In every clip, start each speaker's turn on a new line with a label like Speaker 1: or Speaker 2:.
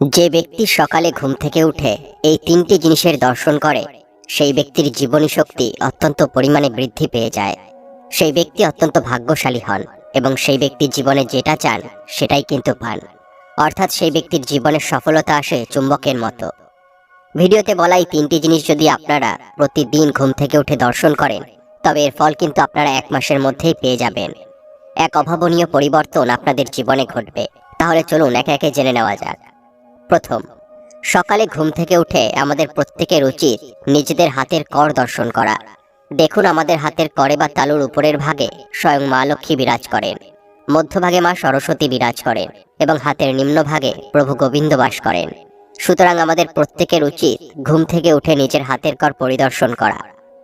Speaker 1: যে ব্যক্তি সকালে ঘুম থেকে উঠে এই তিনটি জিনিসের দর্শন করে, সেই ব্যক্তির জীবনী শক্তি অত্যন্ত পরিমাণে বৃদ্ধি পেয়ে যায়। সেই ব্যক্তি অত্যন্ত ভাগ্যশালী হন এবং সেই ব্যক্তি জীবনে যেটা চান, সেটাই কিন্তু পান। অর্থাৎ সেই ব্যক্তির জীবনের সফলতা আসে চুম্বকের মতো। ভিডিওতে বলা এই তিনটি জিনিস যদি আপনারা প্রতিদিন ঘুম থেকে উঠে দর্শন করেন, তবে এর ফল কিন্তু আপনারা এক মাসের মধ্যেই পেয়ে যাবেন। এক অভাবনীয় পরিবর্তন আপনাদের জীবনে ঘটবে। তাহলে চলুন একে একে জেনে নেওয়া যাক। প্রথম সকালে ঘুম থেকে উঠে আমাদের প্রত্যেকের উচিত নিজেদের হাতের কর দর্শন করা। দেখুন আমাদের হাতের করে বা তালুর উপরের ভাগে স্বয়ং মা লক্ষ্মী বিরাজ করেন। মধ্যভাগে মা সরস্বতী বিরাজ করেন এবং হাতের নিম্নভাগে প্রভু গোবিন্দ বাস করেন। সুতরাং আমাদের প্রত্যেকের উচিত ঘুম থেকে উঠে নিজের হাতের কর পরিদর্শন করা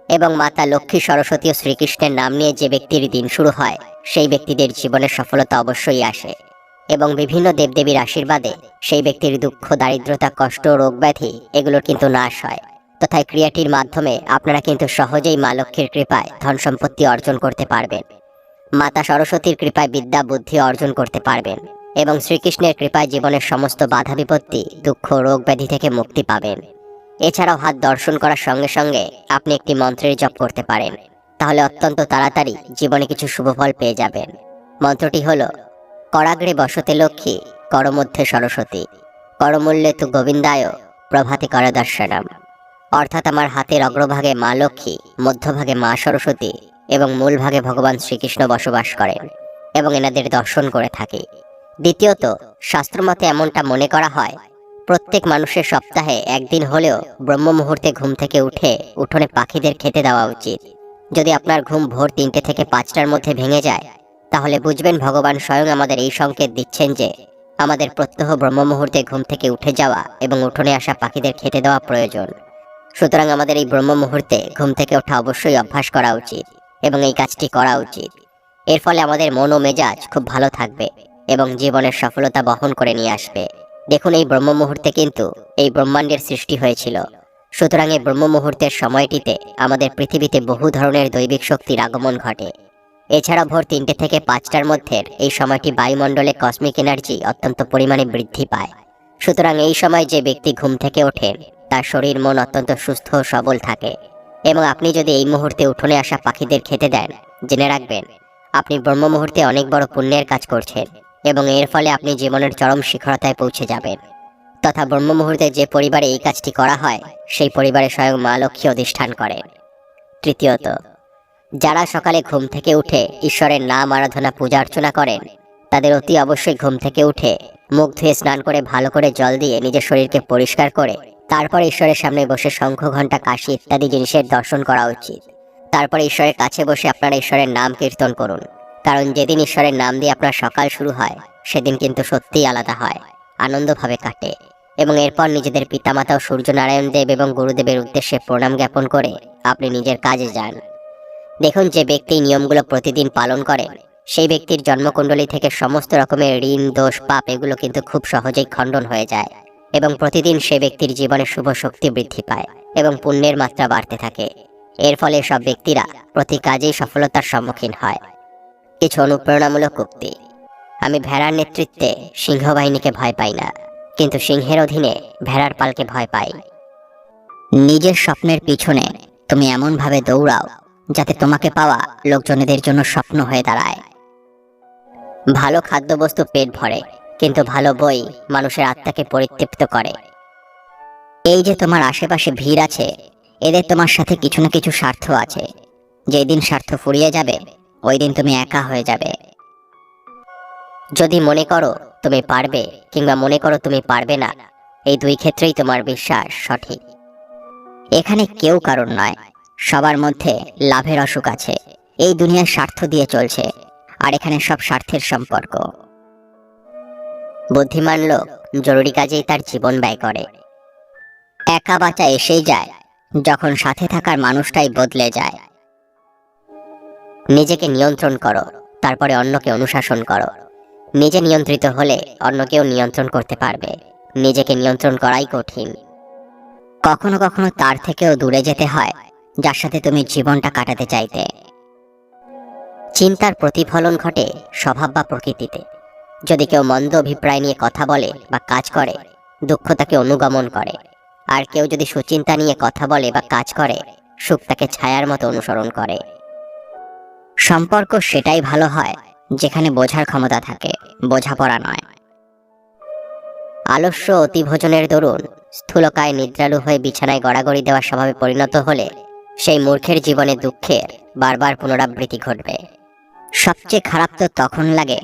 Speaker 1: এবং মাতা লক্ষ্মী সরস্বতী ও শ্রীকৃষ্ণের নাম নিয়ে যে ব্যক্তির দিন শুরু হয়, সেই ব্যক্তিদের জীবনে সফলতা অবশ্যই আসে। এবং বিভিন্ন দেবদেবীর আশীর্বাদে সেই ব্যক্তির দুঃখ, দারিদ্রতা, কষ্ট রোগ ব্যাধি এগুলোর কিন্তু নাশ হয়। তথা ক্রিয়াটির মাধ্যমে আপনারা কিন্তু সহজেই মা লক্ষ্মীর কৃপায় ধন সম্পত্তি অর্জন করতে পারবেন। মাতা সরস্বতীর কৃপায় বিদ্যা, বুদ্ধি অর্জন করতে পারবেন এবং শ্রীকৃষ্ণের কৃপায় জীবনের সমস্ত বাধা, বিপত্তি, দুঃখ রোগ ব্যাধি থেকে মুক্তি পাবেন। এছাড়াও হাত দর্শন করার সঙ্গে সঙ্গে আপনি একটি মন্ত্রের জপ করতে পারেন। তাহলে অত্যন্ত তাড়াতাড়ি জীবনে কিছু শুভফল পেয়ে যাবেন। মন্ত্রটি হলো করাগ্রে বসতে লক্ষ্মী, করমধ্যে সরস্বতী। করমূল্যে তু গোবিন্দায় প্রভাতে কর দর্শনম। অর্থাৎ আমার হাতের অগ্রভাগে মা লক্ষ্মী, মধ্যভাগে মা সরস্বতী এবং মূল ভাগে ভগবান শ্রীকৃষ্ণ বসবাস করেন এবং এনাদের দর্শন করে থাকি। দ্বিতীয়ত, শাস্ত্রমতে এমনটা মনে করা হয়, প্রত্যেক মানুষের সপ্তাহে একদিন হলেও ব্রহ্ম মুহূর্তে ঘুম থেকে উঠে উঠোনে পাখিদের খেতে দেওয়া উচিত। যদি আপনার ঘুম ভোর তিনটে থেকে পাঁচটার মধ্যে ভেঙে যায় তাহলে বুঝবেন ভগবান স্বয়ং আমাদের এই সংকেত দিচ্ছেন যে আমাদের প্রত্যহ ব্রহ্ম মুহূর্তে ঘুম থেকে উঠে যাওয়া এবং উঠোনে আসা পাখিদের খেতে দেওয়া প্রয়োজন। সুতরাং আমাদের এই ব্রহ্ম মুহূর্তে ঘুম থেকে ওঠা অবশ্যই অভ্যাস করা উচিত এবং এই কাজটি করা উচিত। এর ফলে আমাদের মন ও মেজাজ খুব ভালো থাকবে এবং জীবনের সফলতা বহন করে নিয়ে আসবে। দেখুন, এই ব্রহ্ম মুহূর্তে কিন্তু এই ব্রহ্মাণ্ডের সৃষ্টি হয়েছিল। সুতরাং এই ব্রহ্ম মুহূর্তের সময়টিতে আমাদের পৃথিবীতে বহু ধরনের দৈবিক শক্তির আগমন ঘটে। এছাড়া ভোর তিনটে থেকে পাঁচটার মধ্যে এই সময়টি বায়ুমণ্ডলে কসমিক এনার্জি অত্যন্ত পরিমাণে বৃদ্ধি পায়। সুতরাং এই সময় যে ব্যক্তি ঘুম থেকে ওঠেন তার শরীর মন অত্যন্ত সুস্থ ও সবল থাকে। এবং আপনি যদি এই মুহূর্তে উঠোনে আসা পাখিদের খেতে দেন, জেনে রাখবেন, আপনি ব্রহ্ম মুহূর্তে অনেক বড় পুণ্যের কাজ করছেন এবং এর ফলে আপনি জীবনের চরম শিখরতায় পৌঁছে যাবেন। তথা ব্রহ্ম মুহূর্তে যে পরিবারে এই কাজটি করা হয়, সেই পরিবারে স্বয়ং মা লক্ষ্মী অধিষ্ঠান করেন। তৃতীয়ত যারা সকালে ঘুম থেকে উঠে ঈশ্বরের নাম আরাধনা, পূজা অর্চনা করেন, তাদের অতি অবশ্যই ঘুম থেকে উঠে মুখ ধুয়ে স্নান করে ভালো করে জল দিয়ে নিজের শরীরকে পরিষ্কার করে, তারপর ঈশ্বরের সামনে বসে শঙ্খ, ঘণ্টা, কাশি ইত্যাদি জিনিসের দর্শন করা উচিত। তারপর ঈশ্বরের কাছে বসে আপনারা ঈশ্বরের নাম কীর্তন করুন। কারণ যেদিন ঈশ্বরের নাম দিয়ে আপনার সকাল শুরু হয়, সেদিন কিন্তু সত্যিই আলাদা হয়, আনন্দভাবে কাটে। এবং এরপর নিজেদের পিতামাতা ও সূর্যনারায়ণ দেব এবং গুরুদেবের উদ্দেশ্যে প্রণাম জ্ঞাপন করে আপনি নিজের কাজে যান। দেখুন যে ব্যক্তি নিয়মগুলো প্রতিদিন পালন করে, সেই ব্যক্তির জন্মকুণ্ডলী থেকে সমস্ত রকমের ঋণ, দোষ, পাপ এগুলো কিন্তু খুব সহজেই খণ্ডন হয়ে যায় এবং প্রতিদিন সে ব্যক্তির জীবনে শুভ শক্তি বৃদ্ধি পায় এবং পুণ্যের মাত্রা বাড়তে থাকে। এর ফলে সব ব্যক্তিরা প্রতি কাজেই সফলতার সম্মুখীন হয়। কিছু অনুপ্রেরণামূলক উক্তি। আমি ভেড়ার নেতৃত্বে সিংহবাহিনীকে ভয় পাই না, কিন্তু সিংহের অধীনে ভেড়ার পালকে ভয় পাই। নিজের স্বপ্নের পিছনে তুমি এমনভাবে দৌড়াও যাতে তোমাকে পাওয়া লোকজনেদের জন্য স্বপ্ন হয়ে দাঁড়ায়। ভালো খাদ্যবস্তু পেট ভরে, কিন্তু ভালো বই মানুষের আত্মাকে পরিতৃপ্ত করে। এই যে তোমার আশেপাশে ভিড় আছে, এদের তোমার সাথে কিছু না কিছু স্বার্থ আছে। যেদিন স্বার্থ ফুরিয়ে যাবে, ওই দিন তুমি একা হয়ে যাবে। যদি মনে করো তুমি পারবে, কিংবা মনে করো তুমি পারবে না, এই দুই ক্ষেত্রেই তোমার বিশ্বাস সঠিক। এখানে কেউ কারণ নয় সবার মধ্যে লাভের অসুখ আছে। এই দুনিয়ার স্বার্থ দিয়ে চলছে, আর এখানে সব স্বার্থের সম্পর্ক। বুদ্ধিমান লোক জরুরি কাজেই তার জীবন ব্যয় করে। একা বাঁচা এসেই যায়, যখন সাথে থাকার মানুষটাই বদলে যায়। নিজেকে নিয়ন্ত্রণ করো, তারপরে অন্যকে অনুশাসন করো। নিজে নিয়ন্ত্রিত হলে অন্যকেও নিয়ন্ত্রণ করতে পারবে। নিজেকে নিয়ন্ত্রণ করাই কঠিন। কখনো কখনো তার থেকেও দূরে যেতে হয় যার সাথে তুমি জীবনটা কাটাতে চাইতে। চিন্তার প্রতিফলন ঘটে স্বভাব বা প্রকৃতিতে। যদি কেউ মন্দ অভিপ্রায় নিয়ে কথা বলে বা কাজ করে, দুঃখ তাকে অনুগমন করে। আর কেউ যদি সুচিন্তা নিয়ে কথা বলে বা কাজ করে, সুখ তাকে ছায়ার মতো অনুসরণ করে। সম্পর্ক সেটাই ভালো হয়, যেখানে বোঝার ক্ষমতা থাকে, বোঝাপড়া নয়। আলস্য অতিভোজনের দরুন স্থূলকায় নিদ্রালু হয়ে বিছানায় গড়াগড়ি দেওয়ার স্বভাবে পরিণত হলে সেই মূর্খের জীবনে দুঃখের বারবার পুনরাবৃত্তি ঘটবে। সবচেয়ে খারাপ তো তখন লাগে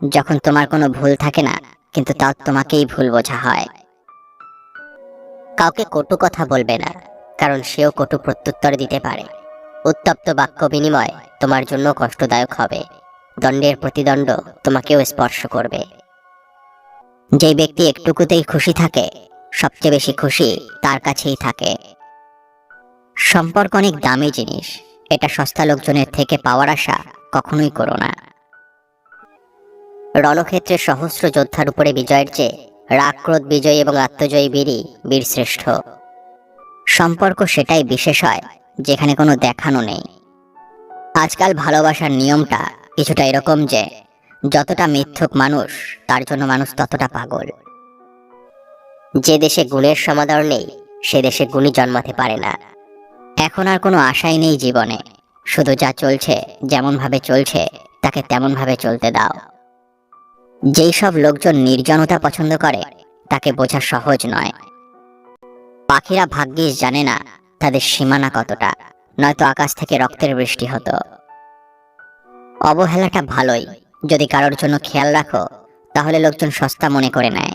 Speaker 1: যখন তোমার কোনো ভুল থাকে না, কিন্তু তাও তোমাকেই ভুল বোঝা হয়। কাউকে কটু কথা বলবে না, কারণ সেও কটু প্রত্যুত্তর দিতে পারে। উত্তপ্ত বাক্য বিনিময় তোমার জন্য কষ্টদায়ক হবে। দণ্ডের প্রতিদণ্ড তোমাকেও স্পর্শ করবে। যে ব্যক্তি একটুকুতেই খুশি থাকে, সবচেয়ে বেশি খুশি তার কাছেই থাকে। সম্পর্ক অনেক দামি জিনিস। এটা সস্তা লোকজনের থেকে পাওয়ার আশা কখনোই করো না। রণক্ষেত্রে সহস্র যোদ্ধার উপরে বিজয়ের চেয়ে রাগ, ক্রোধ, বিজয়ী এবং আত্মজয়ী বীরই বীর শ্রেষ্ঠ। সম্পর্ক সেটাই বিশেষ হয়, যেখানে কোনো দেখানো নেই। আজকাল ভালোবাসার নিয়মটা কিছুটা এরকম যে, যতটা মিথ্যুক মানুষ, তার জন্য মানুষ ততটা পাগল। যে দেশে গুণের সমাদর নেই, সে দেশে গুণী জন্মাতে পারে না। এখন আর কোনো আশাই নেই জীবনে। শুধু যা চলছে যেমন ভাবে চলছে, তাকে তেমন ভাবে চলতে দাও। যেই সব লোকজন নির্জনতা পছন্দ করে, তাকে বোঝা সহজ নয়। পাখিরা ভাগ্যিস জানে না তাদের সীমানা কতটা, নয়তো আকাশ থেকে রক্তের বৃষ্টি হতো। অবহেলাটা ভালোই। যদি কারোর জন্য খেয়াল রাখো, তাহলে লোকজন সস্তা মনে করে নেয়।